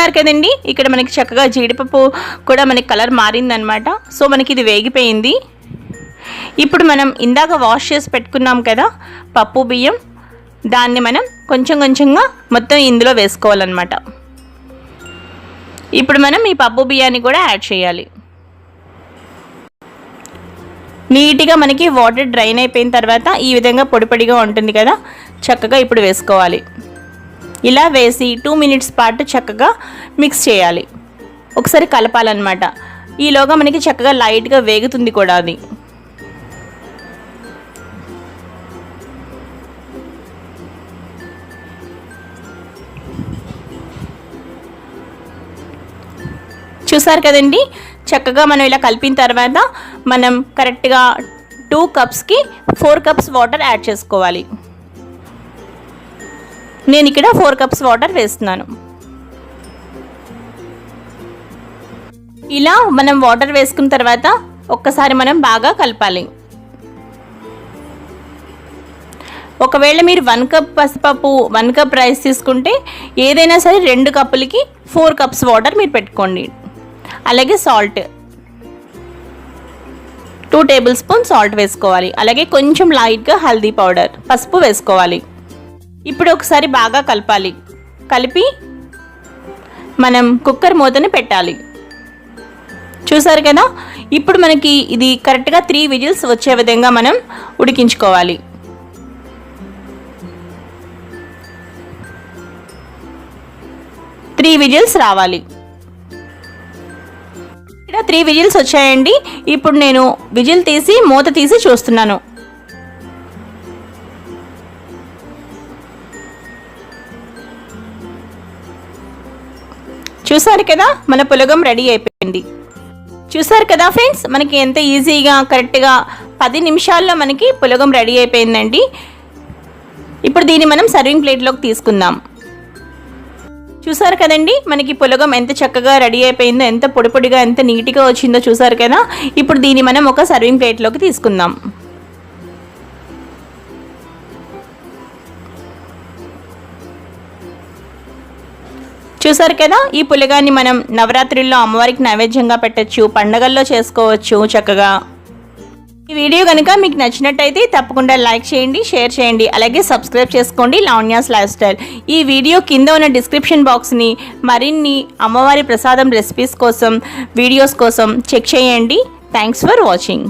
చూస్తున్నారు కదండి. ఇక్కడ మనకి చక్కగా జీడిపప్పు కూడా మనకి కలర్ మారిందనమాట సో మనకి ఇది వేగిపోయింది. ఇప్పుడు మనం ఇందాక వాష్ చేసి పెట్టుకున్నాం కదా పప్పు బియ్యం. దాన్ని మనం కొంచెం కొంచెంగా మొత్తం ఇందులో వేసుకోవాలన్నమాట. ఇప్పుడు మనం ఈ పప్పు బియ్యాన్ని కూడా యాడ్ చేయాలి. నీట్గా మనకి వాటర్ డ్రైన్ అయిపోయిన తర్వాత ఈ విధంగా పొడి పొడిగా ఉంటుంది కదా చక్కగా ఇప్పుడు వేసుకోవాలి. ఇలా వేసి టూ మినిట్స్ పాటు చక్కగా మిక్స్ చేయాలి. ఒకసారి కలపాలన్నమాట. ఈలోగా మనకి చక్కగా లైట్గా వేగుతుంది కూడా అది. చూసారు కదండి? చక్కగా మనం ఇలా కలిపిన తర్వాత మనం కరెక్ట్గా టూ కప్స్కి ఫోర్ కప్స్ వాటర్ యాడ్ చేసుకోవాలి. నేను ఇక్కడ ఫోర్ కప్స్ వాటర్ వేస్తున్నాను. ఇలా మనం వాటర్ వేసుకున్న తర్వాత ఒక్కసారి మనం బాగా కలపాలి. ఒకవేళ మీరు వన్ కప్ పసుపప్పు వన్ కప్ రైస్ తీసుకుంటే ఏదైనా సరే రెండు కప్పులకి ఫోర్ కప్స్ వాటర్ మీరు పెట్టుకోండి. అలాగే salt. Two tablespoon salt వేసుకోవాలి. అలాగే కొంచెం లైట్గా హల్దీ పౌడర్ పసుపు వేసుకోవాలి. ఇప్పుడు ఒకసారి బాగా కలపాలి. కలిపి మనం కుక్కర్ మూతని పెట్టాలి. చూసారు కదా? ఇప్పుడు మనకి ఇది కరెక్ట్గా త్రీ విజిల్స్ వచ్చే విధంగా మనం ఉడికించుకోవాలి. త్రీ విజిల్స్ రావాలి. ఇక్కడ త్రీ విజిల్స్ వచ్చాయండి. ఇప్పుడు నేను విజిల్ తీసి మూత తీసి చూస్తున్నాను. చూసారు కదా మన పులగం రెడీ అయిపోయింది. చూసారు కదా ఫ్రెండ్స్ మనకి ఎంత ఈజీగా కరెక్ట్గా పది నిమిషాల్లో మనకి పులగం రెడీ అయిపోయిందండి. ఇప్పుడు దీన్ని మనం సర్వింగ్ ప్లేట్లోకి తీసుకుందాం. చూసారు కదండి మనకి పులగం ఎంత చక్కగా రెడీ అయిపోయిందో ఎంత పొడిపొడిగా ఎంత నీట్గా వచ్చిందో చూసారు కదా. ఇప్పుడు దీన్ని మనం ఒక సర్వింగ్ ప్లేట్లోకి తీసుకుందాం. చూసారు కదా ఈ పులగాన్ని మనం నవరాత్రుల్లో అమ్మవారికి నైవేద్యంగా పెట్టచ్చు పండగల్లో చేసుకోవచ్చు చక్కగా. ఈ వీడియో కనుక మీకు నచ్చినట్టయితే తప్పకుండా లైక్ చేయండి షేర్ చేయండి అలాగే సబ్స్క్రైబ్ చేసుకోండి లావణ్యాస్ లైఫ్ స్టైల్. ఈ వీడియో కింద ఉన్న డిస్క్రిప్షన్ బాక్స్ని మరిన్ని అమ్మవారి ప్రసాదం రెసిపీస్ కోసం వీడియోస్ కోసం చెక్ చేయండి. Thanks for watching